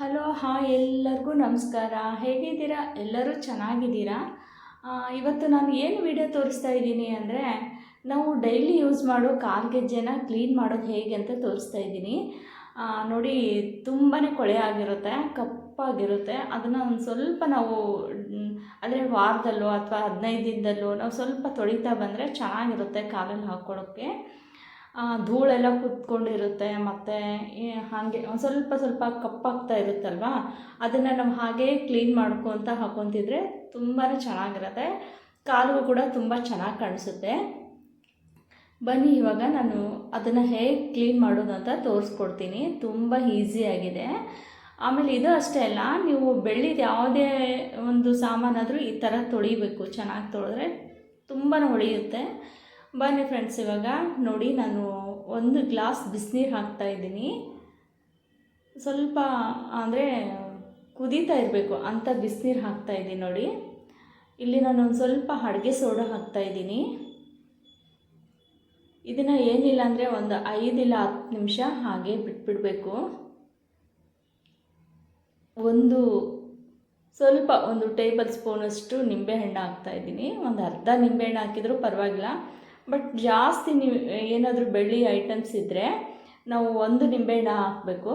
Hello hi ಎಲ್ಲರಿಗೂ ನಮಸ್ಕಾರ. ಹೇಗಿದ್ದೀರಾ? ಎಲ್ಲರೂ ಚೆನ್ನಾಗಿದ್ದೀರಾ? ಇವತ್ತು ನಾನು ಏನು ವಿಡಿಯೋ ತೋರಿಸ್ತಾ ಇದ್ದೀನಿ ಅಂದರೆ, ನಾವು ಡೈಲಿ ಯೂಸ್ ಮಾಡೋ ಕಾಲ್ಗೆಜ್ಜೆನ ಕ್ಲೀನ್ ಮಾಡೋದು ಹೇಗೆ ಅಂತ ತೋರಿಸ್ತಾ ಇದ್ದೀನಿ. ನೋಡಿ ತುಂಬಾ ಕೊಳೆ ಆಗಿರುತ್ತೆ, ಕಪ್ಪಾಗಿರುತ್ತೆ. ಅದನ್ನು ಒಂದು ಸ್ವಲ್ಪ ನಾವು ಅಂದರೆ ವಾರದಲ್ಲೋ ಅಥವಾ ಹದಿನೈದು ದಿನದಲ್ಲೋ ನಾವು ಸ್ವಲ್ಪ ತೊಳಿತಾ ಬಂದರೆ ಚೆನ್ನಾಗಿರುತ್ತೆ ಕಾಲಲ್ಲಿ ಹಾಕ್ಕೊಳ್ಳೋಕ್ಕೆ ಧೂಳೆಲ್ಲ ಕುತ್ಕೊಂಡಿರುತ್ತೆ ಮತ್ತು ಹಾಗೆ ಒಂದು ಸ್ವಲ್ಪ ಸ್ವಲ್ಪ ಕಪ್ಪಾಗ್ತಾ ಇರುತ್ತಲ್ವ? ಅದನ್ನು ನಾವು ಹಾಗೇ ಕ್ಲೀನ್ ಮಾಡ್ಕೊತ ಹಾಕೊತಿದ್ರೆ ತುಂಬಾ ಚೆನ್ನಾಗಿರುತ್ತೆ. ಕಾಲು ಕೂಡ ತುಂಬ ಚೆನ್ನಾಗಿ ಕಾಣಿಸುತ್ತೆ. ಬನ್ನಿ, ಇವಾಗ ನಾನು ಅದನ್ನು ಹೇಗೆ ಕ್ಲೀನ್ ಮಾಡೋದು ಅಂತ ತೋರಿಸ್ಕೊಡ್ತೀನಿ. ತುಂಬ ಈಸಿಯಾಗಿದೆ ಆಮೇಲೆ ಇದು ಅಷ್ಟೇ ಅಲ್ಲ, ನೀವು ಬೆಳ್ಳಿದ ಯಾವುದೇ ಒಂದು ಸಾಮಾನಾದರೂ ಈ ಥರ ತೊಳಿಬೇಕು. ಚೆನ್ನಾಗಿ ತೊಳೆದ್ರೆ ತುಂಬಾ ಹೊಳೆಯುತ್ತೆ. ಬನ್ನಿ ಫ್ರೆಂಡ್ಸ್ ಇವಾಗ ನೋಡಿ ನಾನು ಒಂದು ಗ್ಲಾಸ್ ಬಿಸಿನೀರು ಹಾಕ್ತಾ ಇದ್ದೀನಿ. ಸ್ವಲ್ಪ, ಅಂದರೆ ಕುದೀತಾ ಇರಬೇಕು ಅಂಥ ಬಿಸಿನೀರು ಹಾಕ್ತಾ ಇದ್ದೀನಿ ನೋಡಿ. ಇಲ್ಲಿ ನಾನು ಒಂದು ಸ್ವಲ್ಪ ಅಡುಗೆ ಸೋಡಾ ಹಾಕ್ತಾ ಇದ್ದೀನಿ. ಇದನ್ನು ಏನಿಲ್ಲ ಅಂದರೆ ಒಂದು ಐದಿಲ್ಲ ಹತ್ತು ನಿಮಿಷ ಹಾಗೆ ಬಿಟ್ಬಿಡಬೇಕು. ಒಂದು ಸ್ವಲ್ಪ ಒಂದು ಟೇಬಲ್ ಸ್ಪೂನಷ್ಟು ನಿಂಬೆಹಣ್ಣು ಹಾಕ್ತಾ ಇದ್ದೀನಿ. ಒಂದು ಅರ್ಧ ನಿಂಬೆಹಣ್ಣು ಹಾಕಿದರೂ ಪರವಾಗಿಲ್ಲ. ಬಟ್ ಜಾಸ್ತಿ ನೀವು ಏನಾದರೂ ಬೆಳ್ಳಿ ಐಟಮ್ಸ್ ಇದ್ದರೆ ನಾವು ಒಂದು ನಿಂಬೆಹಣ್ಣು ಹಾಕಬೇಕು.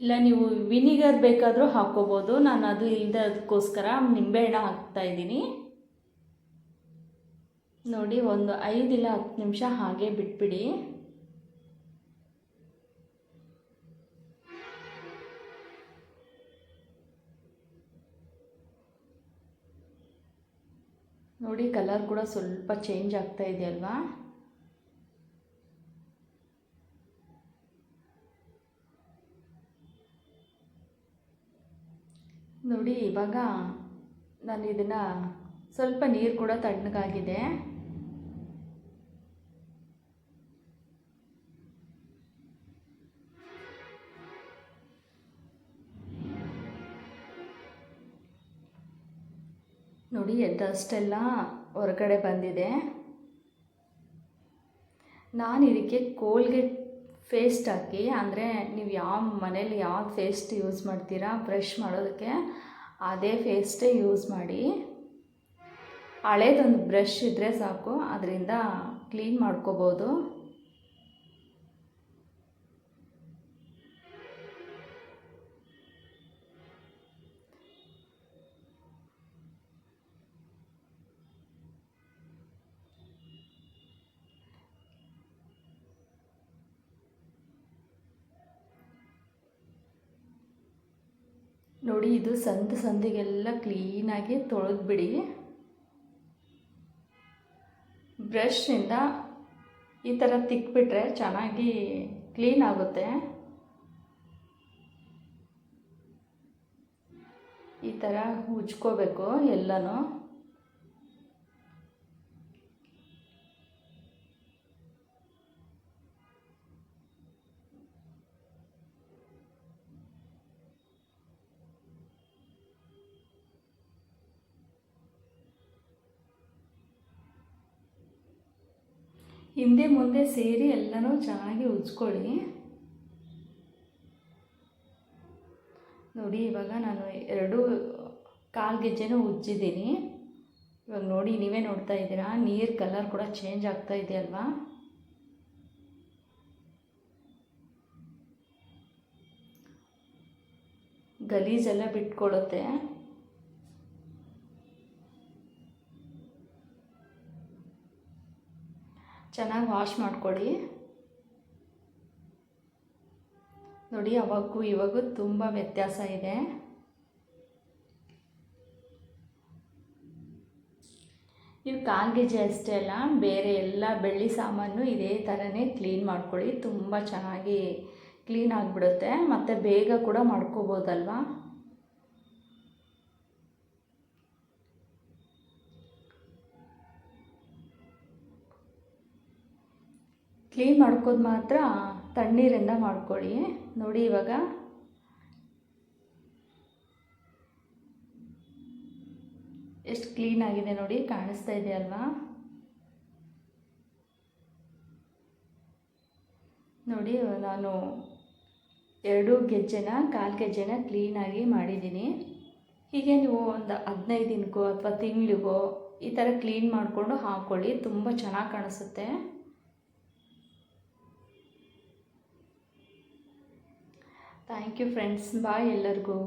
ಇಲ್ಲ, ನೀವು ವಿನಿಗರ್ ಬೇಕಾದರೂ ಹಾಕ್ಕೋಬೋದು. ನಾನು ಅದು ಇಲ್ಲದಕ್ಕೋಸ್ಕರ ನಿಂಬೆಹಣ್ಣು ಹಾಕ್ತಾ ಇದ್ದೀನಿ. ನೋಡಿ, ಒಂದು ಐದಿಲ್ಲ ಹತ್ತು ನಿಮಿಷ ಹಾಗೆ ಬಿಟ್ಬಿಡಿ. ನೋಡಿ ಕಲರ್ ಕೂಡ ಸ್ವಲ್ಪ ಚೇಂಜ್ ಆಗ್ತಾ ಇದೆಯಲ್ವಾ ನೋಡಿ, ಇವಾಗ ನಾನು ಇದನ್ನು ಸ್ವಲ್ಪ ನೀರು ಕೂಡ ತಣ್ಣಗಾಗಿದೆ. ನೋಡಿ ಡಸ್ಟೆಲ್ಲ ಹೊರಗಡೆ ಬಂದಿದೆ. ನಾನು ಇದಕ್ಕೆ ಕೋಲ್ಗೆಟ್ ಫೇಸ್ಟ್ ಹಾಕಿ, ಅಂದರೆ ನೀವು ಯಾವ ಮನೇಲಿ ಯಾವ ಫೇಸ್ಟ್ ಯೂಸ್ ಮಾಡ್ತೀರಾ ಬ್ರಷ್ ಮಾಡೋದಕ್ಕೆ ಅದೇ ಫೇಸ್ಟೇ ಯೂಸ್ ಮಾಡಿ. ಹಳೇದೊಂದು ಬ್ರಷ್ ಇದ್ದರೆ ಸಾಕು, ಅದರಿಂದ ಕ್ಲೀನ್ ಮಾಡ್ಕೋಬೋದು. ನೋಡಿ, ಇದು ಸಂದು ಸಂದಿಗೆಲ್ಲ ಕ್ಲೀನಾಗಿ ತೊಳೆದ್ಬಿಡಿ. ಬ್ರಷ್ನಿಂದ ಈ ಥರ ತಿಕ್ಬಿಟ್ರೆ ಚೆನ್ನಾಗಿ ಕ್ಲೀನ್ ಆಗುತ್ತೆ. ಈ ಥರ ಉಜ್ಕೋಬೇಕು ಎಲ್ಲನೂ. ಹಿಂದೆ ಮುಂದೆ ಸೇರಿ ಎಲ್ಲನೂ ಚೆನ್ನಾಗಿ ಉಜ್ಕೊಳ್ಳಿ. ನೋಡಿ, ಇವಾಗ ನಾನು ಎರಡು ಕಾಲು ಗೆಜ್ಜೆನೂ ಉಜ್ಜಿದ್ದೀನಿ. ಇವಾಗ ನೋಡಿ, ನೀವೇ ನೋಡ್ತಾ ಇದ್ದೀರಾ? ನೀರು ಕಲರ್ ಕೂಡ ಚೇಂಜ್ ಆಗ್ತಾ ಇದೆ ಅಲ್ವಾ? ಗಲೀಜೆಲ್ಲ ಬಿಟ್ಕೊಡುತ್ತೆ ಚೆನ್ನಾಗಿ ವಾಶ್ ಮಾಡ್ಕೊಳ್ಳಿ ನೋಡಿ, ಅವಾಗೂ ಇವಾಗೂ ತುಂಬ ವ್ಯತ್ಯಾಸ ಇದೆ. ನೀವು ಕಾಲ್ಗೆಜ್ಜೆ ಅಷ್ಟೇ ಅಲ್ಲ, ಬೇರೆ ಎಲ್ಲ ಬೆಳ್ಳಿ ಸಾಮಾನು ಇದೇ ಥರನೇ ಕ್ಲೀನ್ ಮಾಡ್ಕೊಳ್ಳಿ ತುಂಬ ಚೆನ್ನಾಗಿ ಕ್ಲೀನ್ ಆಗಿಬಿಡುತ್ತೆ. ಮತ್ತು ಬೇಗ ಕೂಡ ಮಾಡ್ಕೋಬೋದಲ್ವಾ? ಕ್ಲೀನ್ ಮಾಡ್ಕೋದು ಮಾತ್ರ ತಣ್ಣೀರಿಂದ ಮಾಡ್ಕೊಳ್ಳಿ. ನೋಡಿ ಇವಾಗ. ಎಷ್ಟು ಕ್ಲೀನ್ ಆಗಿದೆ ನೋಡಿ, ಕಾಣಿಸ್ತಾ ಇದೆ ಅಲ್ವಾ? ನೋಡಿ, ನಾನು ಎರಡು ಗೆಜ್ಜೆನ, ಕಾಲು ಗೆಜ್ಜೆನ ಕ್ಲೀನಾಗಿ ಮಾಡಿದ್ದೀನಿ. ಹೀಗೆ ನೀವು ಒಂದು ಹದಿನೈದು ದಿನಕ್ಕೋ ಅಥವಾ ತಿಂಗಳಿಗೋ ಈ ಥರ ಕ್ಲೀನ್ ಮಾಡಿಕೊಂಡು ಹಾಕ್ಕೊಳ್ಳಿ ತುಂಬ ಚೆನ್ನಾಗಿ ಕಾಣಿಸುತ್ತೆ. ಥ್ಯಾಂಕ್ ಯು ಫ್ರೆಂಡ್ಸ್ ಬಾಯ್ ಎಲ್ಲರಿಗೂ.